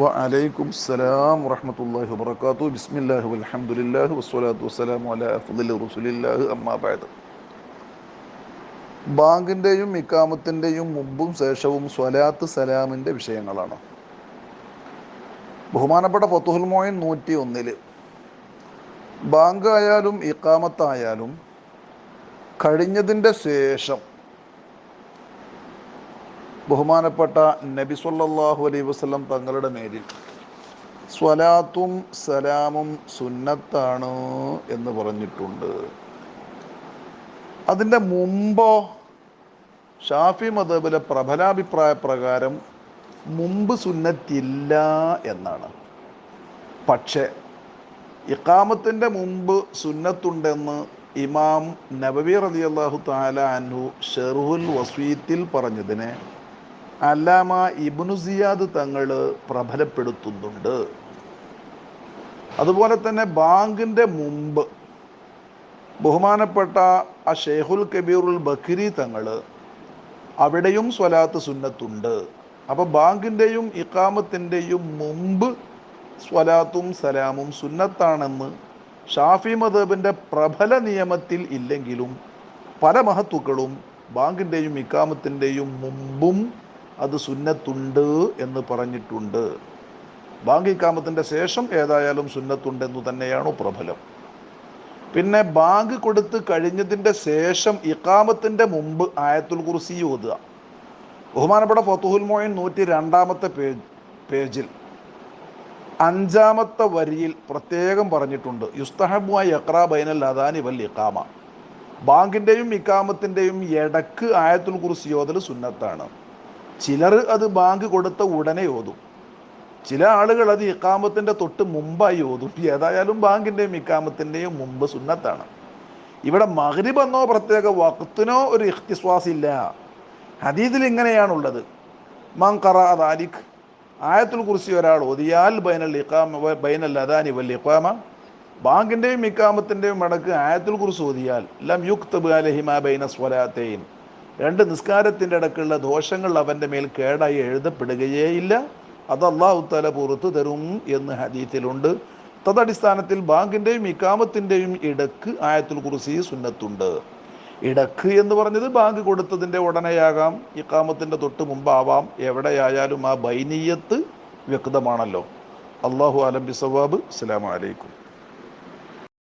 വലൈക്കും സലാം വറഹമത്തല്ലാഹി വബർക്കാത്തു ബിസ്മില്ലാഹി അലഹമുല്ലാഹി വസ്വലാത്തു വസ്സലാം അല അഫുദുൽ റസുലില്ലാഹ് അമ്മാബാദ് ബാങ്കിന്റെയും ഇക്കാമത്തിന്റെയും മുമ്പും ശേഷവും സ്വലാത്ത് സലാമിന്റെ വിഷയങ്ങളാണ്. ബഹുമാനപ്പെട്ട ഫത്തുഹുൽ മോയിൻ നൂറ്റി ഒന്നിൽ ബാങ്ക് ആയാലും ഇക്കാമത്തായാലും കഴിഞ്ഞതിന്റെ ശേഷം ബഹുമാനപ്പെട്ട നബി സല്ലല്ലാഹു അലൈഹി വസല്ലം തങ്ങളുടെ നേരിൽ സ്വലാത്തും സലാമും സുന്നത്താണ് എന്ന് പറഞ്ഞിട്ടുണ്ട്. അതിന്റെ മുമ്പോ ഷാഫി മതബിലെ പ്രബലാഭിപ്രായ പ്രകാരം മുമ്പ് സുന്നത്തില്ല എന്നാണ്. പക്ഷേ ഇക്കാമത്തിന്റെ മുമ്പ് സുന്നത്തുണ്ടെന്ന് ഇമാം നബവി റലിയല്ലാഹു താല അൻഹു ഷെറുഹുൽ വസീത്തിൽ പറഞ്ഞതിനെ അല്ലാമ ഇബ്നു സിയാദ് തങ്ങൾ പ്രബലപ്പെടുത്തുന്നുണ്ട്. അതുപോലെ തന്നെ ബാങ്കിന്റെ മുമ്പ് ബഹുമാനപ്പെട്ട ആ ഷെയ്ഖുൽ കബീറുൽ ബക്കിരി തങ്ങൾ അവിടെയും സ്വലാത്ത് സുന്നത്തുണ്ട്. അപ്പോൾ ബാങ്കിന്റെയും ഇക്കാമത്തിന്റെയും മുമ്പ് സ്വലാത്തും സലാമും സുന്നത്താണെന്ന് ഷാഫി മദബിന്റെ പ്രബല നിയമത്തിൽ ഇല്ലെങ്കിലും പല മഹത്തുക്കളും ബാങ്കിന്റെയും ഇക്കാമത്തിന്റെയും മുമ്പും അത് സുന്നത്തുണ്ട് എന്ന് പറഞ്ഞിട്ടുണ്ട്. ബാങ്ക് ഇക്കാമത്തിന്റെ ശേഷം ഏതായാലും സുന്നത്തുണ്ടെന്ന് തന്നെയാണ് പ്രബലം. പിന്നെ ബാങ്ക് കൊടുത്ത് കഴിഞ്ഞതിന്റെ ശേഷം ഇക്കാമത്തിന്റെ മുമ്പ് ആയത്തുൽ കുർസി ഓതുക. ബഹുമാനപ്പെട്ട ഫത്തുഹുൽ മോയിൻ നൂറ്റി രണ്ടാമത്തെ പേജ് പേജിൽ അഞ്ചാമത്തെ വരിയിൽ പ്രത്യേകം പറഞ്ഞിട്ടുണ്ട്. യുസ്തഹബുമായി യക്ര ബൈനൽ അദാനി വൽ ഇക്കാമ ബാങ്കിന്റെയും ഇക്കാമത്തിന്റെയും ഇടയ്ക്ക് ആയത്തുൽ കുർസി ഓതൽ സുന്നത്താണ്. ചിലർ അത് ബാങ്ക് കൊടുത്ത ഉടനെ ഓതും. ചില ആളുകൾ അത് ഇക്കാമത്തിന്റെ തൊട്ട് മുമ്പായി ഓതും. ഏതായാലും ബാങ്കിന്റെയും ഇക്കാമത്തിന്റെയും മുമ്പ് സുന്നത്താണ്. ഇവിടെ മഹരിബ് എന്നോ പ്രത്യേക വക്തിനോ ഒരു ഇഖ്തിസ്വാസ് ഇല്ല. ഹദീദിൽ ഇങ്ങനെയാണുള്ളത്. മൻ കറ അദാലിഖ് ആയത്തുൽ കുറിച്ച് ഒരാൾ ഓതിയാൽ ബൈനൽ ഇക്കാമ ബൈനൽ അദാനി വൽ ഇക്കാമ ബാങ്കിന്റെയും ഇക്കാമത്തിന്റെയും മടക്ക് ആയത്തുൽ കുറിച്ച് ഓതിയാൽ ലം യുക്തബ് അലഹിമ ബൈന സ്വലാത്തേൻ രണ്ട് നിസ്കാരത്തിന്റെ ഇടക്കുള്ള ദോഷങ്ങൾ അവന്റെ മേൽ കേടായി എഴുതപ്പെടുകയേയില്ല അത് അള്ളാഹു തല പുറത്തു തരും എന്ന് ഹദീത്തിലുണ്ട്. തദടിസ്ഥാനത്തിൽ ബാങ്കിന്റെയും ഇക്കാമത്തിന്റെയും ഇടയ്ക്ക് ആയത്തുൽ കുറിസി സുന്നത്തുണ്ട്. ഇടയ്ക്ക് എന്ന് പറഞ്ഞത് ബാങ്ക് കൊടുത്തതിന്റെ ഉടനെയാകാം. ഇക്കാമത്തിന്റെ തൊട്ട് മുമ്പാവാം. എവിടെയായാലും ആ ബൈനീയത്ത് വ്യക്തമാണല്ലോ. അള്ളാഹു അലം ബിസവാബ്. അസ്സലാമു അലൈക്കും.